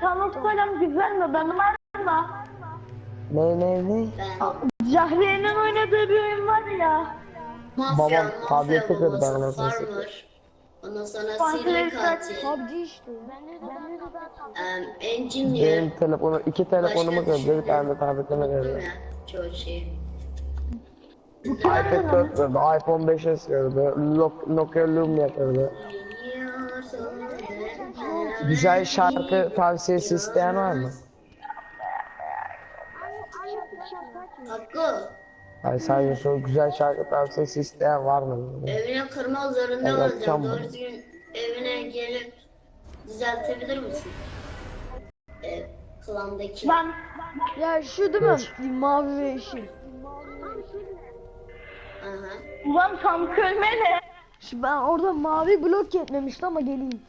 sana söylem güzel mi? Benim arasında Ne ne ne? Ben Cahre'nin oynadığı bir oyun var ya. mafya, Babam mafya tableti kırdı babası, anasını satayım. farmer. Ondan sonra seri katil. PUBG işte. Engineer. Benim telefonu, iki telefonumu Başka kırdı, bir tane de tabletimi kırdı. mi? Çoğu şey. iPad 4 kırdı, iPhone 5s kırdı, Nok- Nokia Lumia kırdı. Güzel şarkı tavsiyesi isteyen var mı? Hakkı. Hayır sadece soru güzel şarkı tavsiyesi isteyen var mı? Evine kırma zorunda Evet, olacağım. Doğru düzgün evine gelip düzeltebilir misin? Ev, klandaki. Ben Ya şu değil mi? Mavi ve yeşil. Ulan tam kölme ne? Ben orada mavi blok yetmemişti ama geleyim.